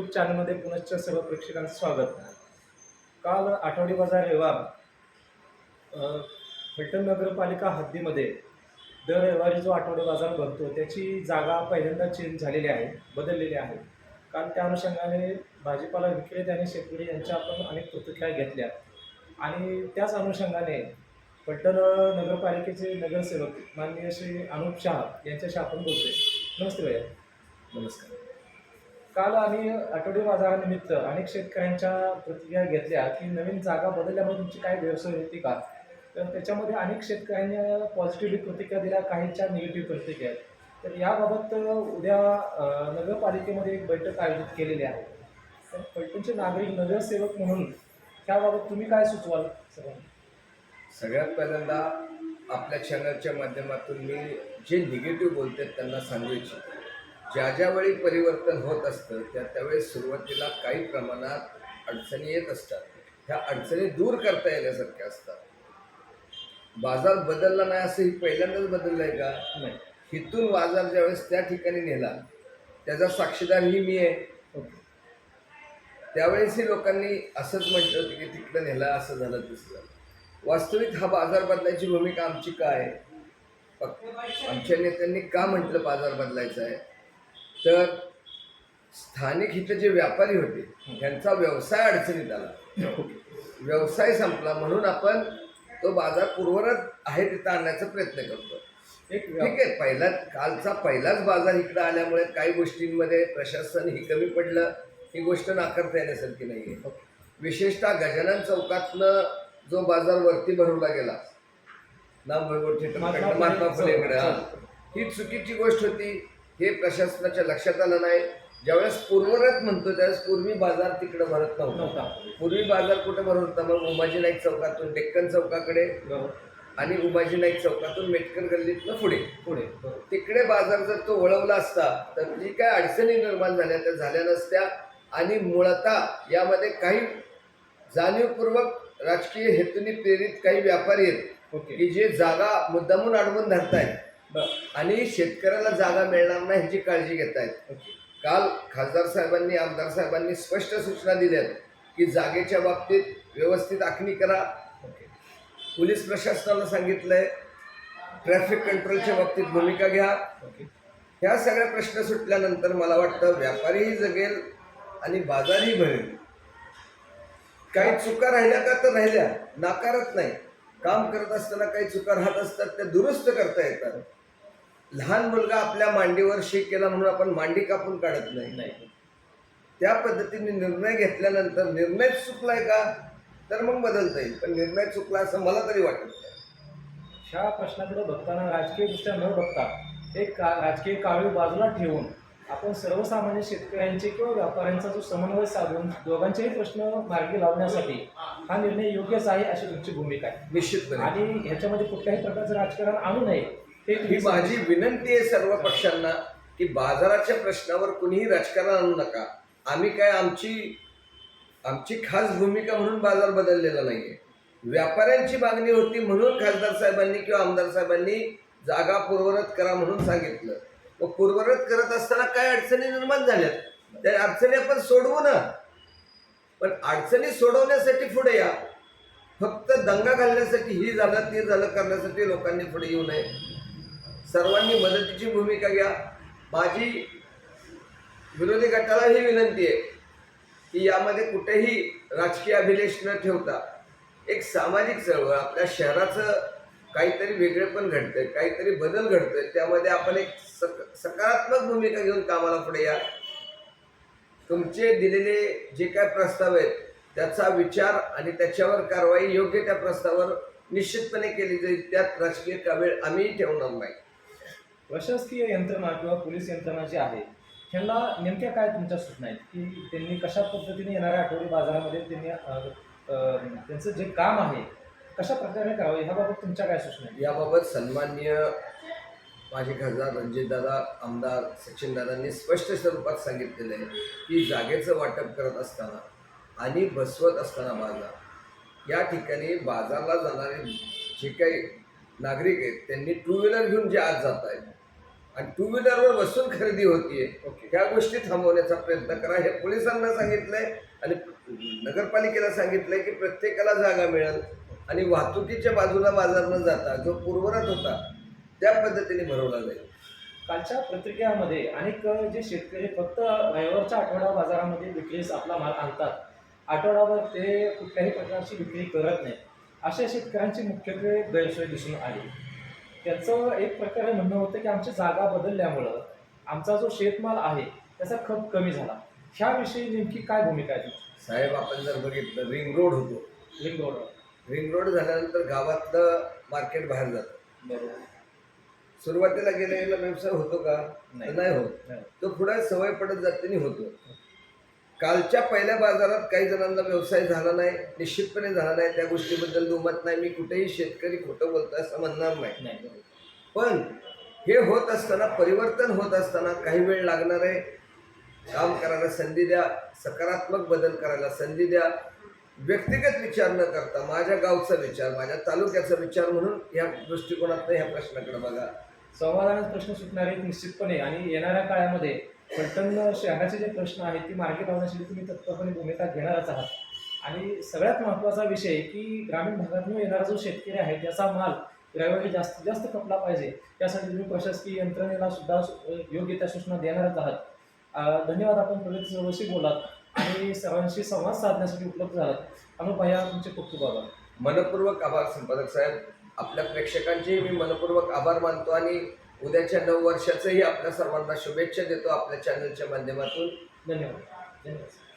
YouTube चॅनलमध्ये पुनश्च सर्व प्रेक्षकांचं स्वागत. काल आठवडी बाजार रविवार फलटण नगरपालिका हद्दीमध्ये दर रविवारी जो आठवडी बाजार भरतो त्याची जागा पहिल्यांदा चेंज झालेली आहे बदललेली आहे. काल त्या अनुषंगाने भाजीपाला विक्रेते आणि शेतकरी यांच्या आपण अनेक प्रतिक्रिया घेतल्या. आणि त्याच अनुषंगाने फलटण नगरपालिकेचे नगरसेवक माननीय श्री अनुप शहा यांच्याशी आपण बोलतोय. नमस्ते भैया. नमस्कार. काल आम्ही आठवडी बाजारानिमित्त अनेक शेतकऱ्यांच्या प्रतिक्रिया घेतल्या की नवीन जागा बदलल्यामुळे तुमची काय व्यवसाय होती का? तर त्याच्यामध्ये अनेक शेतकऱ्यांनी पॉझिटिव्ह प्रतिक्रिया दिल्या काहींच्या निगेटिव्ह प्रतिक्रिया. आहेत. तर याबाबत उद्या नगरपालिकेमध्ये एक बैठक आयोजित केलेली आहे. तर पैठणचे नागरिक नगरसेवक म्हणून त्याबाबत तुम्ही काय सुचवाल सर्वांना सगळ्यात पहिल्यांदा आपल्या चॅनलच्या माध्यमातून मी जे निगेटिव्ह बोलतात त्यांना सांगू इच्छितो. ज्या ज्यावेळी परिवर्तन होत असतं त्या त्यावेळेस सुरुवातीला काही प्रमाणात अडचणी येत असतात. ह्या अडचणी दूर करता येण्यासारख्या असतात. बाजार बदलला नाही असं ही पहिल्यांदाच बदललं आहे का? नाही. हिथून बाजार ज्यावेळेस त्या ठिकाणी नेला त्याचा साक्षीदार ही मी आहे. त्यावेळेसही लोकांनी असंच म्हटलं होतं की तिकडं नेला असं झालं तसं झालं. वास्तविक हा बाजार बदलायची भूमिका आमची काय? आमच्या नेत्यांनी का म्हटलं बाजार बदलायचा आहे? तर स्थानिक इथं जे व्यापारी होते त्यांचा व्यवसाय अडचणीत आला. व्यवसाय संपला म्हणून आपण तो बाजार पूर्वरत आहे तिथं आणण्याचा प्रयत्न करतो. ठीक आहे पहिला कालचा पहिलाच बाजार इकडं आल्यामुळे काही गोष्टींमध्ये प्रशासन ही कमी पडलं ही गोष्ट नाकारता येण्यासारखी नाही आहे विशेषतः गजानन चौकातनं जो बाजार वरती भरवला गेला नाम भरपूर महात्मा महात्मा फुले फुलेकडे. ही चुकीची गोष्ट होती. हे प्रशासनाच्या लक्षात आलं नाही. ज्यावेळेस पूर्वरत म्हणतो त्यावेळेस पूर्वी बाजार तिकडे भरत नव्हता. पूर्वी बाजार कुठे भरत होता? मग उमाजी नाईक चौकातून डेक्कन चौकाकडे. आणि उमाजी नाईक चौकातून मेटकर गल्लीतनं पुढे. पुढे तिकडे बाजार जर तो वळवला असता तर जी काय अडचणी निर्माण झाल्या त्या झाल्या नसत्या. आणि मुळतः यामध्ये काही जाणीवपूर्वक राजकीय हेतूने प्रेरित काही व्यापारी आहेत की जे जागा मुद्दामून अडवून धरतायत. आणि शेतकऱ्याला जागा मिळणार नाही ह्याची काळजी घेत आहेत काल खासदार साहेबांनी आमदार साहेबांनी स्पष्ट सूचना दिल्यात की जागेच्या बाबतीत व्यवस्थित आखणी करा. पोलीस प्रशासनाला सांगितलंय ट्रॅफिक कंट्रोलच्या बाबतीत भूमिका घ्या. ह्या सगळ्या प्रश्न सुटल्यानंतर मला वाटतं व्यापारीही जगेल आणि बाजारही भरेल. काही चुका राहिल्या का तर राहिल्या नाकारत नाही. काम करत असताना काही चुका राहत असतात त्या दुरुस्त करता येतात. लहान मुलगा आपल्या मांडीवर शेक केला म्हणून आपण मांडी कापून काढत नाही. नाही. त्या पद्धतीने निर्णय घेतल्यानंतर निर्णय चुकलाय का? तर मग बदलता येईल. पण निर्णय चुकला असं मला तरी वाटत नाही. ह्या प्रश्नाकडे बघताना राजकीय दृष्ट्या न बघता एक का राजकीय काळू बाजूला ठेवून आपण सर्वसामान्य शेतकऱ्यांचे किंवा व्यापाऱ्यांचा जो समन्वय साधून दोघांचेही प्रश्न मार्गी लावण्यासाठी हा निर्णय योग्यच आहे अशी तुमची भूमिका आहे. निश्चितपणे. आणि ह्याच्यामध्ये कुठल्याही प्रकारचं राजकारण आणू नये. हे माझी विनंती आहे सर्व पक्षांना की बाजाराच्या प्रश्नावर कुणीही राजकारण आणू नका. आम्ही काय आमची आमची खास भूमिका म्हणून बाजार बदललेला नाहीये. व्यापाऱ्यांची मागणी होती म्हणून खासदार साहेबांनी किंवा आमदार साहेबांनी जागा पूर्वरत करा म्हणून सांगितलं. मग पूर्वरत करत असताना काय अडचणी निर्माण झाल्यात? त्या अडचणी आपण सोडवू ना. पण अडचणी सोडवण्यासाठी पुढे या. फक्त दंगा घालण्यासाठी ही झालं ते झालं करण्यासाठी लोकांनी पुढे येऊ नये. सर्वांनी मदतीची भूमिका घ्या. माझी विरोधी गटाला ही विनंती आहे की यामध्ये कुठेही राजकीय अभिलेष न ठेवता एक सामाजिक चळवळ आपल्या शहराचं काहीतरी वेगळे पण घडतंय काहीतरी बदल घडतोय त्यामध्ये आपण एक सक सकारात्मक भूमिका घेऊन कामाला पुढे या. तुमचे दिलेले जे काय प्रस्ताव आहेत त्याचा विचार आणि त्याच्यावर कारवाई योग्य त्या प्रस्तावावर निश्चितपणे केली जाईल त्यात राजकीय कावेळ आम्हीही ठेवणार नाही. प्रशासकीय यंत्रणा किंवा पोलीस यंत्रणा जी आहे ह्यांना नेमक्या काय तुमच्या सूचना आहेत? की त्यांनी कशा पद्धतीने येणाऱ्या आठवडी बाजारामध्ये त्यांनी त्यांचं जे काम आहे कशा प्रकारे करावं? ह्याबाबत तुमच्या काय सूचना आहेत? याबाबत सन्मान्य माझे खासदार रणजितदादा आमदार सचिनदादांनी स्पष्ट स्वरूपात सांगितलेलं आहे की जागेचं वाटप करत असताना आणि बसवत असताना बाजार या ठिकाणी बाजारला जाणारे जे काही नागरिक आहेत त्यांनी टू व्हीलर घेऊन जे आज जात आहेत आणि टू व्हीलरवर बसून खरेदी होतीये. ह्या गोष्टी थांबवण्याचा प्रयत्न करा. हे पोलिसांना सांगितलंय आणि नगरपालिकेला सांगितलंय की प्रत्येकाला जागा मिळेल. आणि वाहतुकीच्या बाजूला बाजार न जाता जो पूर्वरत होता त्या पद्धतीने भरवला जाईल. कालच्या पत्रिकेमध्ये अनेक जे शेतकरी फक्त रविवारच्या आठवडा बाजारामध्ये विक्रीस आपला माल आणतात. आठवडाभर ते कुठल्याही प्रकारची विक्री करत नाही अशा शेतकऱ्यांची मुख्यत्वे गैरसोय दिसून आली. त्याचं एक प्रकारे म्हणणं होतं की आमची जागा बदलल्यामुळं आमचा जो शेतमाल आहे त्याचा खप कमी झाला. ह्याविषयी नेमकी काय भूमिका आहे साहेब आपण जर बघितलं रिंग रोड होतो. लिंक रोडवर रिंग रोड झाल्यानंतर गावातलं मार्केट बाहेर जातं. बरोबर. सुरुवातीला गेलेला व्यवसाय होतो का? नाही. नाही होत. नाही. तो पुढे सवय पडत जाते होतो. कालच्या पहिल्या बाजारात काही जणांना व्यवसाय झाला नाही निश्चितपणे झाला नाही. त्या गोष्टीबद्दल दुमत नाही. मी कुठेही शेतकरी खोटं बोलतोय असं म्हणणार नाही. पण हे होत असताना परिवर्तन होत असताना काही वेळ लागणार आहे. काम करायला संधी द्या. सकारात्मक बदल करायला संधी द्या. व्यक्तिगत विचार न करता माझ्या गावचा विचार माझ्या तालुक्याचा विचार म्हणून या दृष्टिकोनात ह्या प्रश्नाकडे बघा. संवादाने प्रश्न सुटणार आहेत निश्चितपणे. आणि येणाऱ्या काळामध्ये फलटण शहराचे जे प्रश्न आहेत ती मार्गी लावण्यासाठी तुम्ही तत्परपणे भूमिका घेणारच आहात. आणि सगळ्यात महत्त्वाचा विषय की ग्रामीण भागातून येणारा जो शेतकरी आहे त्याचा माल रविवारी जास्तीत जास्त खपला पाहिजे. त्यासाठी तुम्ही प्रशासकीय यंत्रणेला सुद्धा योग्य त्या सूचना देणारच आहात. धन्यवाद आपण प्रगती चौकशी बोलात आणि सर्वांशी संवाद साधण्यासाठी उपलब्ध झालात. अनुपया तुमचे खूप खूप आभार. मनपूर्वक आभार संपादक साहेब. आपल्या प्रेक्षकांचे मी मनपूर्वक आभार मानतो आणि उद्याच्या नऊ वर्षाचंही आपल्या सर्वांना शुभेच्छा देतो आपल्या चॅनलच्या माध्यमातून. धन्यवाद. धन्यवाद.